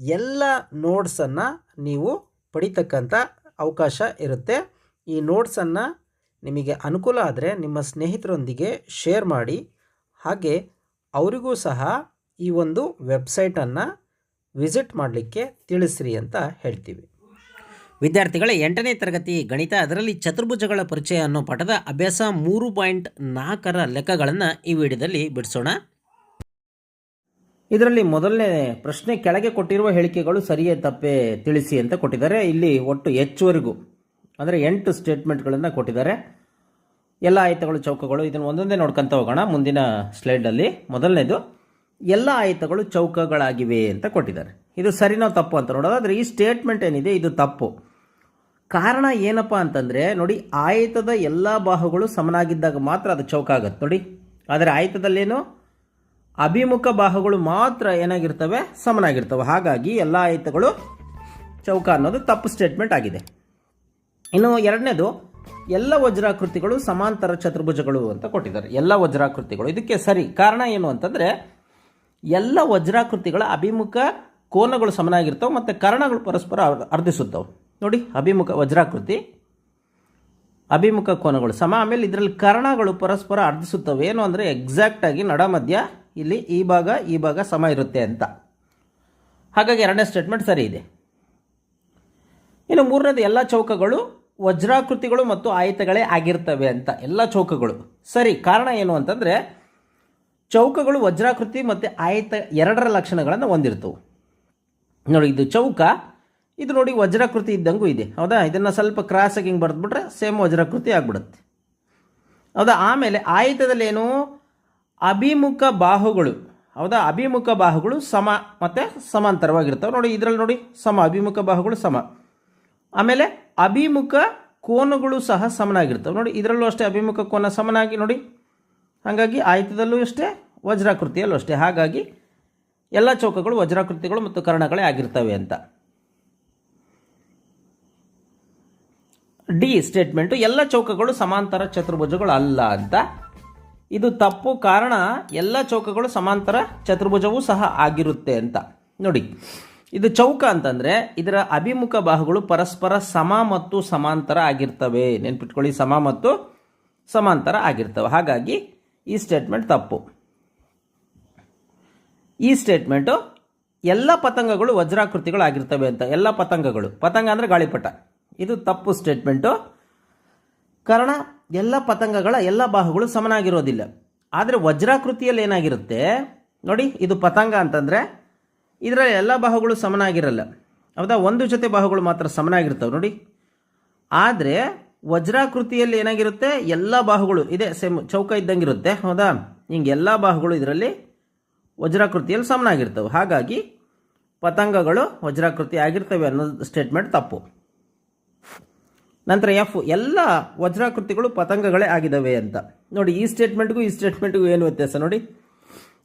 ಎಲ್ಲ ನೋಟ್ಸನ್ನು ನೀವು ಪಡಿತಕ್ಕಂಥ ಅವಕಾಶ ಇರುತ್ತೆ. ಈ ನೋಟ್ಸನ್ನು ನಿಮಗೆ ಅನುಕೂಲ ಆದರೆ ನಿಮ್ಮ ಸ್ನೇಹಿತರೊಂದಿಗೆ ಶೇರ್ ಮಾಡಿ. ಹಾಗೆ ಅವರಿಗೂ ಸಹ ಈ ಒಂದು ವೆಬ್ಸೈಟನ್ನು ವಿಸಿಟ್ ಮಾಡಲಿಕ್ಕೆ ತಿಳಿಸ್ರಿ ಅಂತ ಹೇಳ್ತೀವಿ. ವಿದ್ಯಾರ್ಥಿಗಳ, ಎಂಟನೇ ತರಗತಿ ಗಣಿತ ಅದರಲ್ಲಿ ಚತುರ್ಭುಜಗಳ ಪರಿಚಯ ಅನ್ನೋ ಪಾಠದ ಅಭ್ಯಾಸ ಮೂರು ಪಾಯಿಂಟ್ ನಾಲ್ಕರ ಲೆಕ್ಕಗಳನ್ನು ಈ ವಿಡಿಯೋದಲ್ಲಿ ಬಿಡಿಸೋಣ. ಇದರಲ್ಲಿ ಮೊದಲನೇ ಪ್ರಶ್ನೆ ಕೆಳಗೆ ಕೊಟ್ಟಿರುವ ಹೇಳಿಕೆಗಳು ಸರಿಯೇ ತಪ್ಪೇ ತಿಳಿಸಿ ಅಂತ ಕೊಟ್ಟಿದ್ದಾರೆ. ಇಲ್ಲಿ ಒಟ್ಟು ಹೆಚ್ಚುವರೆಗೂ, ಅಂದರೆ ಎಂಟು ಸ್ಟೇಟ್ಮೆಂಟ್ಗಳನ್ನು ಕೊಟ್ಟಿದ್ದಾರೆ. ಎಲ್ಲ ಆಯತಗಳು, ಚೌಕಗಳು, ಇದನ್ನು ಒಂದೊಂದೇ ನೋಡ್ಕೊಂತ ಹೋಗೋಣ ಮುಂದಿನ ಸ್ಲೈಡಲ್ಲಿ ಮೊದಲನೇದು, ಎಲ್ಲ ಆಯತಗಳು ಚೌಕಗಳಾಗಿವೆ ಅಂತ ಕೊಟ್ಟಿದ್ದಾರೆ. ಇದು ಸರಿನೋ ತಪ್ಪು ಅಂತ ನೋಡೋದಾದ್ರೆ ಈ ಸ್ಟೇಟ್ಮೆಂಟ್ ಏನಿದೆ, ಇದು ತಪ್ಪು. ಕಾರಣ ಏನಪ್ಪ ಅಂತಂದರೆ, ನೋಡಿ, ಆಯತದ ಎಲ್ಲ ಬಾಹುಗಳು ಸಮನಾಗಿದ್ದಾಗ ಮಾತ್ರ ಅದು ಚೌಕ ಆಗುತ್ತೆ ನೋಡಿ, ಆದರೆ ಆಯತದಲ್ಲೇನು? ಅಭಿಮುಖ ಬಾಹುಗಳು ಮಾತ್ರ ಏನಾಗಿರ್ತವೆ? ಸಮನಾಗಿರ್ತವೆ. ಹಾಗಾಗಿ ಎಲ್ಲ ಆಯತಗಳು ಚೌಕ ಅನ್ನೋದು ತಪ್ಪು ಸ್ಟೇಟ್ಮೆಂಟ್ ಆಗಿದೆ. ಇನ್ನು ಎರಡನೇದು, ಎಲ್ಲ ವಜ್ರಾಕೃತಿಗಳು ಸಮಾಂತರ ಚತುರ್ಭುಜಗಳು ಅಂತ ಕೊಟ್ಟಿದ್ದಾರೆ. ಎಲ್ಲ ವಜ್ರಾಕೃತಿಗಳು. ಇದಕ್ಕೆ ಸರಿ. ಕಾರಣ ಏನು ಅಂತಂದರೆ, ಎಲ್ಲ ವಜ್ರಾಕೃತಿಗಳ ಅಭಿಮುಖ ಕೋನಗಳು ಸಮನಾಗಿರ್ತವೆ ಮತ್ತು ಕರ್ಣಗಳು ಪರಸ್ಪರ ಅರ್ಧಿಸುತ್ತವೆ. ನೋಡಿ, ಅಭಿಮುಖ ವಜ್ರಾಕೃತಿ, ಅಭಿಮುಖ ಕೋನಗಳು. ಸಮ, ಆಮೇಲೆ ಇದರಲ್ಲಿ ಕರ್ಣಗಳು ಪರಸ್ಪರ ಅರ್ಧಿಸುತ್ತವೆ. ಏನು ಅಂದರೆ ಎಕ್ಸಾಕ್ಟಾಗಿ ನಡ ಮಧ್ಯ ಇಲ್ಲಿ ಈ ಭಾಗ ಈ ಭಾಗ ಸಮ ಇರುತ್ತೆ ಅಂತ. ಹಾಗಾಗಿ ಎರಡನೇ ಸ್ಟೇಟ್ಮೆಂಟ್ ಸರಿ ಇದೆ. ಇನ್ನು ಮೂರನೇದು ಎಲ್ಲ ಚೌಕಗಳು ವಜ್ರಾಕೃತಿಗಳು ಮತ್ತು ಆಯತಗಳೇ ಆಗಿರ್ತವೆ ಅಂತ. ಎಲ್ಲ ಚೌಕಗಳು. ಸರಿ, ಕಾರಣ ಏನು ಅಂತಂದರೆ ಚೌಕಗಳು ವಜ್ರಾಕೃತಿ ಮತ್ತು ಆಯತ ಎರಡರ ಲಕ್ಷಣಗಳನ್ನು ಹೊಂದಿರ್ತವೆ. ನೋಡಿ, ಇದು ಚೌಕ, ಇದು ನೋಡಿ ವಜ್ರಾಕೃತಿ ಇದ್ದಂಗೂ ಇದೆ. ಹೌದಾ? ಇದನ್ನು ಸ್ವಲ್ಪ ಕ್ರಾಸಾಗಿ ಹಿಂಗೆ ಬರೆದ್ಬಿಟ್ರೆ ಸೇಮ್ ವಜ್ರಾಕೃತಿ ಆಗ್ಬಿಡುತ್ತೆ. ಹೌದಾ? ಆಮೇಲೆ ಆಯತದಲ್ಲಿ ಏನು? ಅಭಿಮುಖ ಬಾಹುಗಳು. ಹೌದಾ? ಅಭಿಮುಖ ಬಾಹುಗಳು ಸಮ ಮತ್ತು ಸಮಾಂತರವಾಗಿರ್ತವೆ. ನೋಡಿ, ಇದರಲ್ಲಿ ನೋಡಿ, ಸಮ, ಅಭಿಮುಖ ಬಾಹುಗಳು ಸಮ. ಆಮೇಲೆ ಅಭಿಮುಖ ಕೋನಗಳು ಸಹ ಸಮನಾಗಿರ್ತವೆ. ನೋಡಿ, ಇದರಲ್ಲೂ ಅಷ್ಟೇ ಅಭಿಮುಖ ಕೋನ ಸಮನಾಗಿ, ನೋಡಿ. ಹಾಗಾಗಿ ಆಯತದಲ್ಲೂ ಅಷ್ಟೇ, ವಜ್ರಾಕೃತಿಯಲ್ಲೂ ಅಷ್ಟೇ. ಹಾಗಾಗಿ ಎಲ್ಲ ಚೌಕಗಳು ವಜ್ರಾಕೃತಿಗಳು ಮತ್ತು ಕರ್ಣಗಳೇ ಆಗಿರ್ತವೆ ಅಂತ. ಡಿ ಸ್ಟೇಟ್ಮೆಂಟು, ಎಲ್ಲ ಚೌಕಗಳು ಸಮಾಂತರ ಚತುರ್ಭುಜಗಳು ಅಲ್ಲ ಅಂತ ಇದು ತಪ್ಪು ಕಾರಣ ಎಲ್ಲ ಚೌಕಗಳು ಸಮಾಂತರ ಚತುರ್ಭುಜವೂ ಸಹ ಆಗಿರುತ್ತೆ ಅಂತ. ನೋಡಿ, ಇದು ಚೌಕ ಅಂತಂದರೆ ಇದರ ಅಭಿಮುಖ ಬಾಹುಗಳು ಪರಸ್ಪರ ಸಮ ಮತ್ತು ಸಮಾಂತರ ಆಗಿರ್ತವೆ. ನೆನ್ಪಿಟ್ಕೊಳ್ಳಿ, ಸಮ ಮತ್ತು ಸಮಾಂತರ ಆಗಿರ್ತವೆ. ಹಾಗಾಗಿ ಈ ಸ್ಟೇಟ್ಮೆಂಟ್ ತಪ್ಪು. ಈ ಸ್ಟೇಟ್ಮೆಂಟು ಎಲ್ಲ ಪತಂಗಗಳು ವಜ್ರಾಕೃತಿಗಳು ಆಗಿರ್ತವೆ ಅಂತ. ಎಲ್ಲ ಪತಂಗಗಳು. ಪತಂಗ ಅಂದರೆ ಗಾಳಿಪಟ. ಇದು ತಪ್ಪು ಸ್ಟೇಟ್ಮೆಂಟು ಕಾರಣ ಎಲ್ಲ ಪತಂಗಗಳ ಎಲ್ಲ ಬಾಹುಗಳು ಸಮನಾಗಿರೋದಿಲ್ಲ. ಆದರೆ ವಜ್ರಾಕೃತಿಯಲ್ಲಿ ಏನಾಗಿರುತ್ತೆ? ನೋಡಿ, ಇದು ಪತಂಗ ಅಂತಂದರೆ ಇದರಲ್ಲಿ ಎಲ್ಲ ಬಾಹುಗಳು ಸಮನಾಗಿರಲ್ಲ. ಹೌದಾ? ಒಂದು ಜೊತೆ ಬಾಹುಗಳು ಮಾತ್ರ ಸಮನಾಗಿರ್ತವೆ, ನೋಡಿ. ಆದರೆ ವಜ್ರಾಕೃತಿಯಲ್ಲಿ ಏನಾಗಿರುತ್ತೆ? ಎಲ್ಲ ಬಾಹುಗಳು, ಇದೆ, ಸೇಮ್ ಚೌಕ ಇದ್ದಂಗೆ ಇರುತ್ತೆ ಹೌದಾ? ಹಿಂಗೆ ಎಲ್ಲ ಬಾಹುಗಳು ಇದರಲ್ಲಿ ವಜ್ರಾಕೃತಿಯಲ್ಲಿ ಸಮನಾಗಿರ್ತವೆ. ಹಾಗಾಗಿ ಪತಂಗಗಳು ವಜ್ರಾಕೃತಿ ಆಗಿರ್ತವೆ ಅನ್ನೋದು ಸ್ಟೇಟ್ಮೆಂಟ್ ತಪ್ಪು. ನಂತರ ಎಫ್, ಎಲ್ಲ ವಜ್ರಾಕೃತಿಗಳು ಪತಂಗಗಳೇ ಆಗಿದ್ದಾವೆ ಅಂತ. ನೋಡಿ, ಈ ಸ್ಟೇಟ್ಮೆಂಟ್ಗೂ ಈ ಸ್ಟೇಟ್ಮೆಂಟ್ಗೂ ಏನು ವ್ಯತ್ಯಾಸ ನೋಡಿ?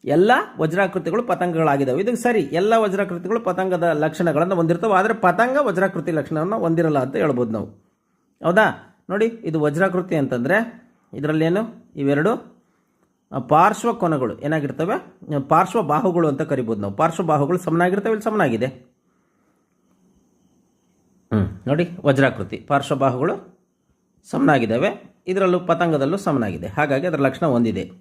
ಎಲ್ಲ ವಜ್ರಾಕೃತಿಗಳು ಪತಂಗಗಳಾಗಿದ್ದಾವೆ. ಇದಕ್ಕೆ ಸರಿ, ಎಲ್ಲ ವಜ್ರಾಕೃತಿಗಳು ಪತಂಗದ ಲಕ್ಷಣಗಳನ್ನು ಹೊಂದಿರ್ತವೆ, ಆದರೆ ಪತಂಗ ವಜ್ರಾಕೃತಿ ಲಕ್ಷಣವನ್ನು ಹೊಂದಿರಲ್ಲ ಅಂತ ಹೇಳ್ಬೋದು ನಾವು. ಹೌದಾ? ನೋಡಿ, ಇದು ವಜ್ರಾಕೃತಿ ಅಂತಂದರೆ ಇದರಲ್ಲೇನು? ಇವೆರಡು. ಪಾರ್ಶ್ವ ಕೊನಗಳು ಏನಾಗಿರ್ತವೆ? ಪಾರ್ಶ್ವ ಬಾಹುಗಳು ಅಂತ ಕರಿಬೋದು ನಾವು. ಪಾರ್ಶ್ವ ಬಾಹುಗಳು ಸಮನಾಗಿರ್ತವೆ ಇಲ್ಲಿ ಸಮನಾಗಿದೆ? ನೋಡಿ, ವಜ್ರಾಕೃತಿ. ಪಾರ್ಶ್ವಬಾಹುಗಳು ಸಮನಾಗಿದ್ದಾವೆ. ಇದರಲ್ಲೂ ಪತಂಗದಲ್ಲೂ ಸಮನಾಗಿದೆ. ಹಾಗಾಗಿ ಅದರ ಲಕ್ಷಣ ಹೊಂದಿದೆ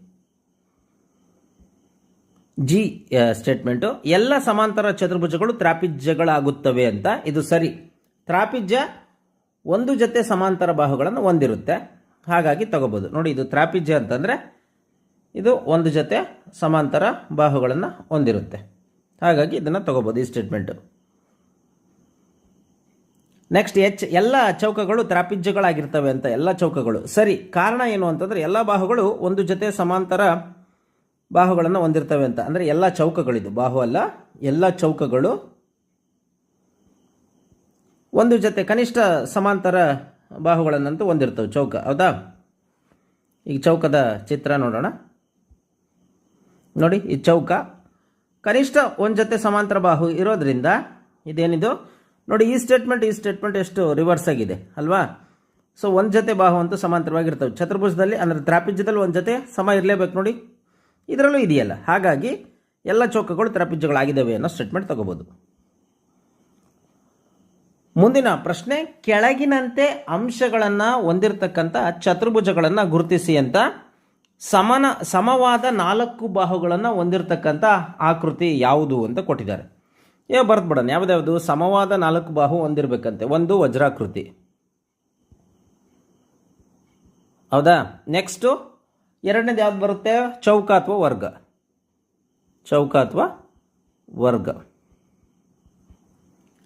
ಜಿ ಸ್ಟೇಟ್ಮೆಂಟು ಎಲ್ಲ ಸಮಾಂತರ ಚತುರ್ಭುಜಗಳು ತ್ರಾಪಿಜ್ಯಗಳಾಗುತ್ತವೆ ಅಂತ ಇದು ಸರಿ. ತ್ರಾಪಿಜ್ಯ ಒಂದು ಜೊತೆ ಸಮಾಂತರ ಬಾಹುಗಳನ್ನು ಹೊಂದಿರುತ್ತೆ. ಹಾಗಾಗಿ ತಗೋಬೋದು. ನೋಡಿ, ಇದು ತ್ರಾಪಿಜ್ಯ ಅಂತಂದರೆ ಇದು ಒಂದು ಜೊತೆ ಸಮಾಂತರ ಬಾಹುಗಳನ್ನು ಹೊಂದಿರುತ್ತೆ. ಹಾಗಾಗಿ ಇದನ್ನು ತಗೋಬೋದು ಈ ಸ್ಟೇಟ್ಮೆಂಟು ನೆಕ್ಸ್ಟ್ ಎಚ್, ಎಲ್ಲ ಚೌಕಗಳು ತ್ರಾಪಿಜ್ಯಗಳಾಗಿರ್ತವೆ ಅಂತ ಎಲ್ಲ ಚೌಕಗಳು. ಸರಿ, ಕಾರಣ ಏನು ಅಂತಂದರೆ ಎಲ್ಲ ಬಾಹುಗಳು ಒಂದು ಜೊತೆ ಸಮಾಂತರ ಬಾಹುಗಳನ್ನು ಹೊಂದಿರ್ತವೆ ಅಂತ. ಅಂದರೆ ಎಲ್ಲ ಚೌಕಗಳಿದು. ಬಾಹು ಅಲ್ಲ, ಎಲ್ಲ ಚೌಕಗಳು ಒಂದು ಜೊತೆ ಕನಿಷ್ಠ ಸಮಾಂತರ ಬಾಹುಗಳನ್ನಂತೂ ಹೊಂದಿರ್ತವೆ ಚೌಕ. ಹೌದಾ? ಈಗ ಚೌಕದ ಚಿತ್ರ ನೋಡೋಣ. ನೋಡಿ, ಈ ಚೌಕ ಕನಿಷ್ಠ ಒಂದು ಜೊತೆ ಸಮಾಂತರ ಬಾಹು ಇರೋದ್ರಿಂದ ಇದೇನಿದು? ನೋಡಿ, ಈ ಸ್ಟೇಟ್ಮೆಂಟ್ ಈ ಸ್ಟೇಟ್ಮೆಂಟ್ ಎಷ್ಟು ರಿವರ್ಸ್ ಆಗಿದೆ, ಅಲ್ವಾ? ಸೊ ಒಂದು ಜೊತೆ ಬಾಹು ಅಂತೂ ಸಮಾಂತರವಾಗಿರ್ತವೆ ಚತುರ್ಭುಜದಲ್ಲಿ, ಅಂದರೆ ತ್ರಾಪಿಜ್ಯದಲ್ಲಿ ಒಂದು ಜೊತೆ ಸಮ ಇರಲೇಬೇಕು ನೋಡಿ. ಇದರಲ್ಲೂ ಇದೆಯಲ್ಲ. ಹಾಗಾಗಿ, ಎಲ್ಲ ಚೌಕಗಳು ತ್ರಾಪಿಜ್ಯಗಳಾಗಿದ್ದಾವೆ ಅನ್ನೋ ಸ್ಟೇಟ್ಮೆಂಟ್ ತಗೋಬೋದು. ಮುಂದಿನ ಪ್ರಶ್ನೆ, ಕೆಳಗಿನಂತೆ ಅಂಶಗಳನ್ನು ಹೊಂದಿರತಕ್ಕಂಥ ಚತುರ್ಭುಜಗಳನ್ನು ಗುರುತಿಸಿ ಅಂತ. ಸಮನ, ಸಮವಾದ ನಾಲ್ಕು ಬಾಹುಗಳನ್ನು ಹೊಂದಿರತಕ್ಕಂಥ ಆಕೃತಿ ಯಾವುದು ಅಂತ ಕೊಟ್ಟಿದ್ದಾರೆ. ಏ ಬರ್ದ್ಬಿಡೋಣ ಯಾವುದ್ಯಾವುದು? ಸಮವಾದ ನಾಲ್ಕು ಬಾಹು ಹೊಂದಿರಬೇಕಂತೆ. ಒಂದು ವಜ್ರಾಕೃತಿ. ಹೌದಾ? ನೆಕ್ಸ್ಟು ಎರಡನೇದು ಯಾವ್ದು ಬರುತ್ತೆ? ಚೌಕ ಅಥವಾ ವರ್ಗ? ಚೌಕ ಅಥವಾ ವರ್ಗ.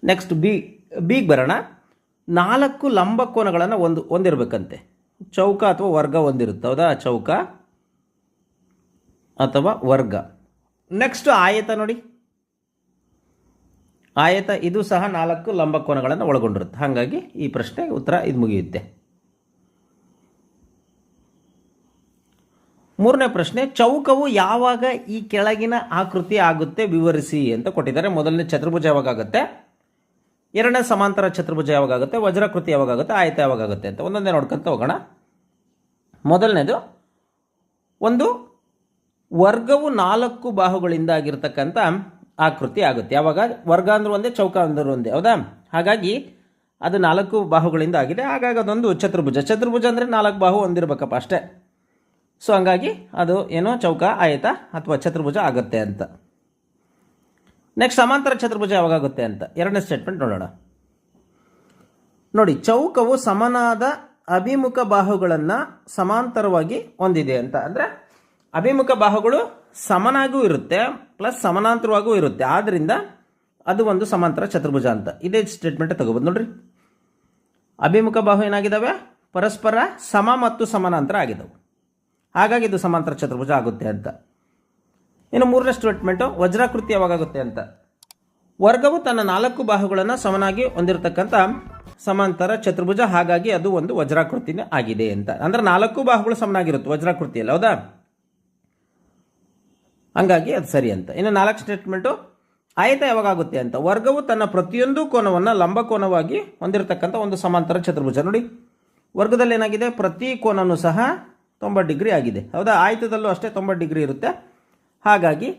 ನೆಕ್ಸ್ಟ್ ಬಿ, ಬಿಗೆ ಬರೋಣ. ನಾಲ್ಕು ಲಂಬ ಕೋನಗಳನ್ನು ಒಂದು, ಹೊಂದಿರಬೇಕಂತೆ. ಚೌಕ ಅಥವಾ ವರ್ಗ ಹೊಂದಿರುತ್ತೆ. ಹೌದಾ? ಚೌಕ ಅಥವಾ ವರ್ಗ. ನೆಕ್ಸ್ಟ್ ಆಯತ ನೋಡಿ. ಆಯತ ಇದು ಸಹ ನಾಲ್ಕು ಲಂಬ ಕೋನಗಳನ್ನು ಒಳಗೊಂಡಿರುತ್ತೆ. ಹಾಗಾಗಿ ಈ ಪ್ರಶ್ನೆಗೆ ಉತ್ತರ ಇದು ಮುಗಿಯುತ್ತೆ. ಮೂರನೇ ಪ್ರಶ್ನೆ, ಚೌಕವು ಯಾವಾಗ ಈ ಕೆಳಗಿನ ಆಕೃತಿ ಆಗುತ್ತೆ ವಿವರಿಸಿ ಅಂತ ಕೊಟ್ಟಿದ್ದಾರೆ. ಮೊದಲನೇ ಚತುರ್ಭುಜ ಯಾವಾಗ ಆಗುತ್ತೆ ಎರಡನೇ ಸಮಾಂತರ ಚತುರ್ಭುಜ ಯಾವಾಗ ಆಗುತ್ತೆ ವಜ್ರಾಕೃತಿ ಯಾವಾಗ ಆಗುತ್ತೆ ಆಯತ ಯಾವಾಗ ಆಗುತ್ತೆ ಅಂತ ಒಂದೊಂದೇ ನೋಡ್ಕೊಂತ ಹೋಗೋಣ. ಮೊದಲನೇದು, ಒಂದು ವರ್ಗವು ನಾಲ್ಕು ಬಾಹುಗಳಿಂದ ಆಗಿರ್ತಕ್ಕಂಥ ಆಕೃತಿ ಆಗುತ್ತೆ. ಯಾವಾಗ? ವರ್ಗ ಅಂದ್ರೆ ಒಂದೇ ಚೌಕ ಅಂದ್ರೆ ಒಂದೇ. ಹೌದಾ? ಹಾಗಾಗಿ ಅದು ನಾಲ್ಕು ಬಾಹುಗಳಿಂದ ಆಗಿದೆ. ಹಾಗಾಗಿ ಅದೊಂದು ಚತುರ್ಭುಜ. ಚತುರ್ಭುಜ ಅಂದರೆ ನಾಲ್ಕು ಬಾಹು ಹೊಂದಿರಬೇಕಪ್ಪ ಅಷ್ಟೇ. ಸೊ ಹಂಗಾಗಿ ಅದು ಏನೋ? ಚೌಕ, ಆಯತ ಅಥವಾ ಚತುರ್ಭುಜ ಆಗುತ್ತೆ ಅಂತ. ನೆಕ್ಸ್ಟ್ ಸಮಾಂತರ ಚತುರ್ಭುಜ ಯಾವಾಗ ಆಗುತ್ತೆ ಅಂತ? ಎರಡನೇ ಸ್ಟೇಟ್ಮೆಂಟ್ ನೋಡೋಣ. ನೋಡಿ, ಚೌಕವು ಸಮನಾದ ಅಭಿಮುಖ ಬಾಹುಗಳನ್ನು ಸಮಾಂತರವಾಗಿ ಹೊಂದಿದೆ ಅಂತ. ಅಂದರೆ ಅಭಿಮುಖ ಬಾಹುಗಳು ಸಮನಾಗೂ ಇರುತ್ತೆ ಪ್ಲಸ್ ಸಮಾನಾಂತರವಾಗೂ ಇರುತ್ತೆ. ಆದ್ದರಿಂದ ಅದು ಒಂದು ಸಮಾಂತರ ಚತುರ್ಭುಜ ಅಂತ. ಇದೇ ಸ್ಟೇಟ್ಮೆಂಟ್ ತಗೋಬೋದು ನೋಡ್ರಿ. ಅಭಿಮುಖ ಬಾಹು ಏನಾಗಿದ್ದಾವೆ ಪರಸ್ಪರ ಸಮ ಮತ್ತು ಸಮಾನಾಂತರ ಆಗಿದ್ದಾವೆ ಹಾಗಾಗಿ ಇದು ಸಮಾಂತರ ಚತುರ್ಭುಜ ಆಗುತ್ತೆ ಅಂತ. ಇನ್ನು ಮೂರನೇ ಸ್ಟೇಟ್ಮೆಂಟು ವಜ್ರಾಕೃತಿ ಯಾವಾಗುತ್ತೆ ಅಂತ. ವರ್ಗವು ತನ್ನ ನಾಲ್ಕು ಬಾಹುಗಳನ್ನು ಸಮನಾಗಿ ಹೊಂದಿರತಕ್ಕಂಥ ಸಮಾಂತರ ಚತುರ್ಭುಜ. ಹಾಗಾಗಿ ಅದು ಒಂದು ವಜ್ರಾಕೃತಿನೇ ಆಗಿದೆ ಅಂತ. ಅಂದ್ರೆ ನಾಲ್ಕು ಬಾಹುಗಳು ಸಮನಾಗಿರುತ್ತೆ, ವಜ್ರಾಕೃತಿಯಲ್ಲಿ. ಹೌದಾ? ಹಂಗಾಗಿ ಅದು ಸರಿ ಅಂತ. ಇನ್ನು ನಾಲ್ಕು ಸ್ಟೇಟ್ಮೆಂಟು ಆಯತ ಯಾವಾಗ ಆಗುತ್ತೆ ಅಂತ. ವರ್ಗವು ತನ್ನ ಪ್ರತಿಯೊಂದು ಕೋನವನ್ನು ಲಂಬ ಕೋನವಾಗಿ ಹೊಂದಿರತಕ್ಕಂಥ ಒಂದು ಸಮಾಂತರ ಚತುರ್ಭುಜ. ನೋಡಿ, ವರ್ಗದಲ್ಲಿ ಏನಾಗಿದೆ? ಪ್ರತಿ ಕೋನನೂ ಸಹ ತೊಂಬತ್ತು ಡಿಗ್ರಿ ಆಗಿದೆ. ಹೌದಾ? ಆಯತದಲ್ಲೂ ಅಷ್ಟೇ ತೊಂಬತ್ತು ಡಿಗ್ರಿ ಇರುತ್ತೆ. ಹಾಗಾಗಿ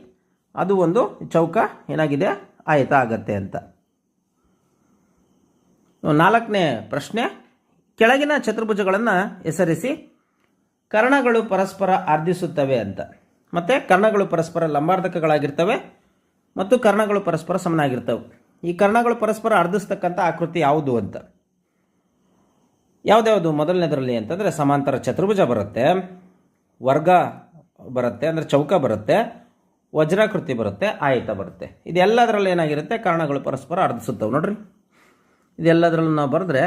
ಅದು ಒಂದು ಚೌಕ ಏನಾಗಿದೆ? ಆಯತ ಆಗತ್ತೆ ಅಂತ. ನಾಲ್ಕನೇ ಪ್ರಶ್ನೆ, ಕೆಳಗಿನ ಚತುರ್ಭುಜಗಳನ್ನು ಹೆಸರಿಸಿ ಕರ್ಣಗಳು ಪರಸ್ಪರ ಆರ್ಧಿಸುತ್ತವೆ ಅಂತ. ಮತ್ತು ಕರ್ಣಗಳು ಪರಸ್ಪರ ಲಂಬಾರ್ಧಕಗಳಾಗಿರ್ತವೆ ಮತ್ತು ಕರ್ಣಗಳು ಪರಸ್ಪರ ಸಮನಾಗಿರ್ತವೆ. ಈ ಕರ್ಣಗಳು ಪರಸ್ಪರ ಅರ್ಧಿಸ್ತಕ್ಕಂಥ ಆಕೃತಿ ಯಾವುದು ಅಂತ? ಯಾವುದ್ಯಾವುದು? ಮೊದಲನೇದರಲ್ಲಿ ಅಂತಂದರೆ ಸಮಾಂತರ ಚತುರ್ಭುಜ ಬರುತ್ತೆ, ವರ್ಗ ಬರುತ್ತೆ, ಅಂದರೆ ಚೌಕ ಬರುತ್ತೆ, ವಜ್ರಾಕೃತಿ ಬರುತ್ತೆ, ಆಯತ ಬರುತ್ತೆ. ಇದೆಲ್ಲದರಲ್ಲಿ ಏನಾಗಿರುತ್ತೆ? ಕರ್ಣಗಳು ಪರಸ್ಪರ ಅರ್ಧಿಸುತ್ತವೆ ನೋಡ್ರಿ. ಇದೆಲ್ಲದರಲ್ಲೂ ನಾವು ಬರೆದ್ರೆ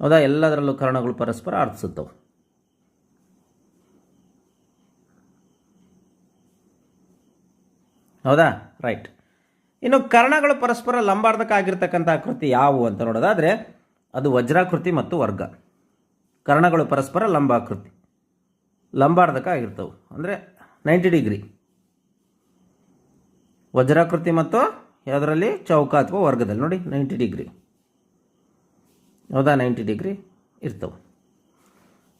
ಹೌದಾ? ಎಲ್ಲದರಲ್ಲೂ ಕರ್ಣಗಳು ಪರಸ್ಪರ ಅರ್ಧಿಸುತ್ತವೆ. ಹೌದಾ? ರೈಟ್ ಇನ್ನು ಕರ್ಣಗಳು ಪರಸ್ಪರ ಲಂಬಾರ್ಧಕ ಕೃತಿ ಯಾವುವು ಅಂತ ನೋಡೋದಾದರೆ ಅದು ವಜ್ರಾಕೃತಿ ಮತ್ತು ವರ್ಗ. ಕರ್ಣಗಳು ಪರಸ್ಪರ ಲಂಬಾಕೃತಿ. ಲಂಬಾರ್ಧಕ ಆಗಿರ್ತವೆ ಅಂದರೆ ನೈಂಟಿ ಡಿಗ್ರಿ. ವಜ್ರಾಕೃತಿ ಮತ್ತು ಯಾವುದರಲ್ಲಿ? ಚೌಕ ಅಥವಾ ವರ್ಗದಲ್ಲಿ. ನೋಡಿ, ನೈಂಟಿ ಡಿಗ್ರಿ. ಹೌದಾ? ನೈಂಟಿ ಡಿಗ್ರಿ ಇರ್ತವೆ.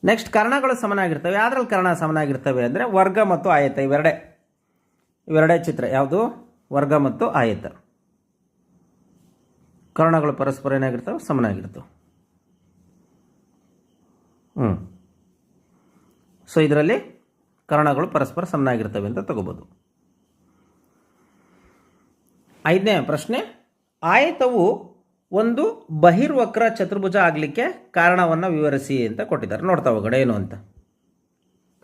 ನೆಕ್ಸ್ಟ್ ಕರ್ಣಗಳು ಸಮನಾಗಿರ್ತವೆ. ಯಾವ್ದ್ರಲ್ಲಿ ಕರ್ಣ ಸಮನಾಗಿರ್ತವೆ ಅಂದರೆ ವರ್ಗ ಮತ್ತು ಆಯತ ಇವೆರಡೇ. ಇವೆರಡೇ ಚಿತ್ರ. ಯಾವುದು? ವರ್ಗ ಮತ್ತು ಆಯತ. ಕರ್ಣಗಳು ಪರಸ್ಪರ ಏನಾಗಿರ್ತವೆ? ಸಮನಾಗಿರ್ತವೆ. ಹ್ಞೂ ಸೊ ಇದರಲ್ಲಿ ಕರ್ಣಗಳು ಪರಸ್ಪರ ಸಮನಾಗಿರ್ತವೆ ಅಂತ ತಗೋಬೋದು. ಐದನೇ ಪ್ರಶ್ನೆ, ಆಯತವು ಒಂದು ಬಹಿರ್ವಕ್ರ ಚತುರ್ಭುಜ ಆಗಲಿಕ್ಕೆ ಕಾರಣವನ್ನು ವಿವರಿಸಿ ಅಂತ ಕೊಟ್ಟಿದ್ದಾರೆ. ನೋಡ್ತಾ ಹೋಗೋಣ, ಏನು ಅಂತ.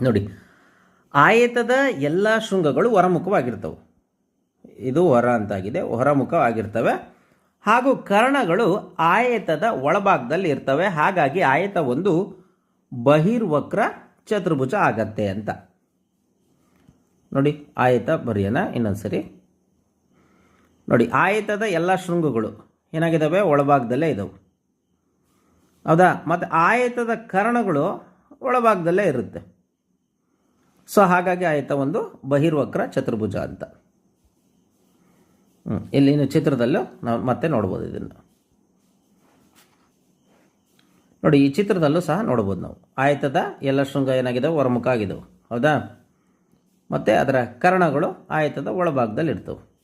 ನೋಡಿ ಆಯತದ ಎಲ್ಲ ಶೃಂಗಗಳು ಹೊರಮುಖವಾಗಿರ್ತವೆ. ಇದು ಹೊರ ಅಂತಾಗಿದೆ, ಹೊರಮುಖವಾಗಿರ್ತವೆ. ಹಾಗೂ ಕರ್ಣಗಳು ಆಯತದ ಒಳಭಾಗದಲ್ಲಿ ಇರ್ತವೆ. ಹಾಗಾಗಿ ಆಯತ ಒಂದು ಬಹಿರ್ವಕ್ರ ಚತುರ್ಭುಜ ಆಗತ್ತೆ ಅಂತ. ನೋಡಿ, ಆಯತ ಬರೆಯೋಣ ಇನ್ನೊಂದ್ಸರಿ. ನೋಡಿ, ಆಯತದ ಎಲ್ಲ ಶೃಂಗಗಳು ಏನಾಗಿದ್ದಾವೆ? ಒಳಭಾಗದಲ್ಲೇ ಇದ್ದಾವೆ ಹೌದಾ? ಮತ್ತು ಆಯತದ ಕರ್ಣಗಳು ಒಳಭಾಗದಲ್ಲೇ ಇರುತ್ತೆ. ಸೊ ಹಾಗಾಗಿ ಆಯತ ಒಂದು ಬಹಿರ್ವಕ್ರ ಚತುರ್ಭುಜ ಅಂತ. ಇಲ್ಲಿನ ಚಿತ್ರದಲ್ಲೂ ನಾವು ಮತ್ತೆ ನೋಡ್ಬೋದು ಇದನ್ನು. ನೋಡಿ, ಈ ಚಿತ್ರದಲ್ಲೂ ಸಹ ನೋಡ್ಬೋದು ನಾವು. ಆಯತದ ಎಲ್ಲ ಶೃಂಗ ಏನಾಗಿದೆ? ಹೊರಮುಖ ಆಗಿದ್ದವು ಹೌದಾ? ಮತ್ತು ಅದರ ಕರ್ಣಗಳು ಆಯತದ ಒಳಭಾಗದಲ್ಲಿ ಇರ್ತವೆ.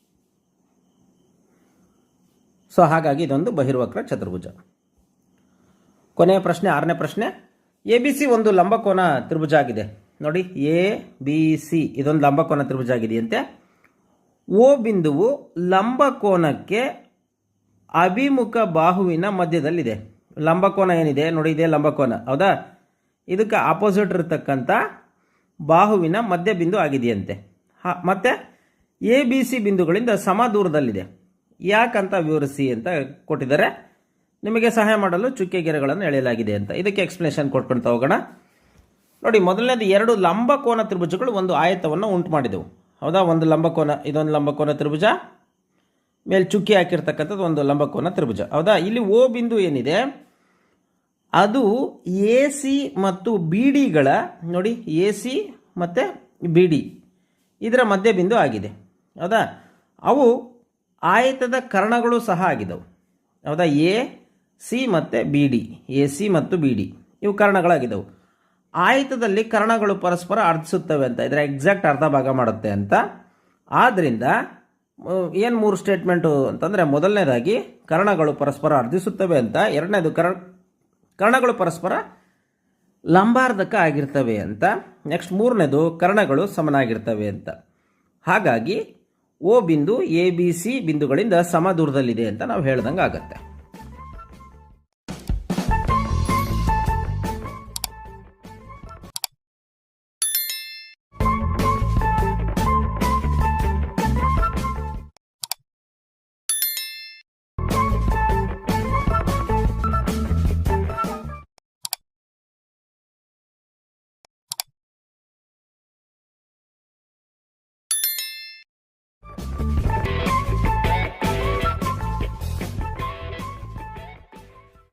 ಸೊ ಹಾಗಾಗಿ ಇದೊಂದು ಬಹಿರ್ವಕ್ರ ಚತುರ್ಭುಜ. ಕೊನೆಯ ಪ್ರಶ್ನೆ, ಆರನೇ ಪ್ರಶ್ನೆ. ಎ ಬಿ ಸಿ ಒಂದು ಲಂಬಕೋನ ತ್ರಿಭುಜ ಆಗಿದೆ. ನೋಡಿ ಎ ಬಿ ಸಿ ಇದೊಂದು ಲಂಬಕೋನ ತ್ರಿಭುಜ ಆಗಿದೆಯಂತೆ. ಓ ಬಿಂದುವು ಲಂಬಕೋನಕ್ಕೆ ಅಭಿಮುಖ ಬಾಹುವಿನ ಮಧ್ಯದಲ್ಲಿದೆ. ಲಂಬಕೋನ ಏನಿದೆ? ನೋಡಿ, ಇದೇ ಲಂಬಕೋನ ಹೌದಾ? ಇದಕ್ಕೆ ಆಪೋಸಿಟ್ ಇರತಕ್ಕಂಥ ಬಾಹುವಿನ ಮಧ್ಯ ಬಿಂದು ಆಗಿದೆಯಂತೆ. ಹಾ, ಮತ್ತು ಎ ಬಿ ಸಿ ಬಿಂದುಗಳಿಂದ ಸಮ ದೂರದಲ್ಲಿದೆ. ಯಾಕಂತ ವಿವರಿಸಿ ಅಂತ ಕೊಟ್ಟಿದ್ದಾರೆ. ನಿಮಗೆ ಸಹಾಯ ಮಾಡಲು ಚುಕ್ಕೆ ಗೆರೆಗಳನ್ನು ಎಳೆಯಲಾಗಿದೆ ಅಂತ. ಇದಕ್ಕೆ ಎಕ್ಸ್ಪ್ಲನೇಷನ್ ಕೊಟ್ಕೊಳ್ತಾ ಹೋಗೋಣ. ನೋಡಿ, ಮೊದಲನೇದು ಎರಡು ಲಂಬಕೋನ ತ್ರಿಭುಜಗಳು ಒಂದು ಆಯತವನ್ನು ಉಂಟು ಮಾಡಿದೆವು ಹೌದಾ? ಒಂದು ಲಂಬಕೋನ ಇದೊಂದು ಲಂಬಕೋನ ತ್ರಿಭುಜ, ಮೇಲೆ ಚುಕ್ಕಿ ಹಾಕಿರ್ತಕ್ಕಂಥದ್ದು ಒಂದು ಲಂಬಕೋನ ತ್ರಿಭುಜ. ಹೌದಾ? ಇಲ್ಲಿ ಓ ಬಿಂದು ಏನಿದೆ? ಅದು ಎ ಸಿ ಮತ್ತು ಬಿ ಡಿಗಳ ನೋಡಿ ಎ ಸಿ ಮತ್ತು ಬಿ ಡಿ ಇದರ ಮಧ್ಯ ಬಿಂದು ಆಗಿದೆ. ಹೌದಾ? ಅವು ಆಯತದ ಕರ್ಣಗಳು ಸಹ ಆಗಿದವು. ಹೌದಾ? ಎ ಸಿ ಮತ್ತು ಬಿ ಡಿ ಎ ಸಿ ಮತ್ತು ಬಿ ಡಿ ಇವು ಕರ್ಣಗಳಾಗಿದ್ದವು ಆಯತದಲ್ಲಿ ಕರ್ಣಗಳು ಪರಸ್ಪರ ಅರ್ಧಿಸುತ್ತವೆ ಅಂತ, ಇದರ ಎಕ್ಸಾಕ್ಟ್ ಅರ್ಧ ಭಾಗ ಮಾಡುತ್ತೆ ಅಂತ. ಆದ್ದರಿಂದ ಏನು ಮೂರು ಸ್ಟೇಟ್ಮೆಂಟು ಅಂತಂದರೆ, ಮೊದಲನೇದಾಗಿ ಕರ್ಣಗಳು ಪರಸ್ಪರ ಅರ್ಧಿಸುತ್ತವೆ ಅಂತ, ಎರಡನೇದು ಕರ್ ಕರ್ಣಗಳು ಪರಸ್ಪರ ಲಂಬಾರ್ಧಕ ಆಗಿರ್ತವೆ ಅಂತ ನೆಕ್ಸ್ಟ್ ಮೂರನೇದು ಕರ್ಣಗಳು ಸಮನಾಗಿರ್ತವೆ ಅಂತ. ಹಾಗಾಗಿ, ಓ ಬಿಂದು ಎ ಬಿ ಸಿ ಬಿಂದುಗಳಿಂದ ಸಮ ದೂರದಲ್ಲಿದೆ ಅಂತ ನಾವು ಹೇಳ್ದಂಗೆ ಆಗತ್ತೆ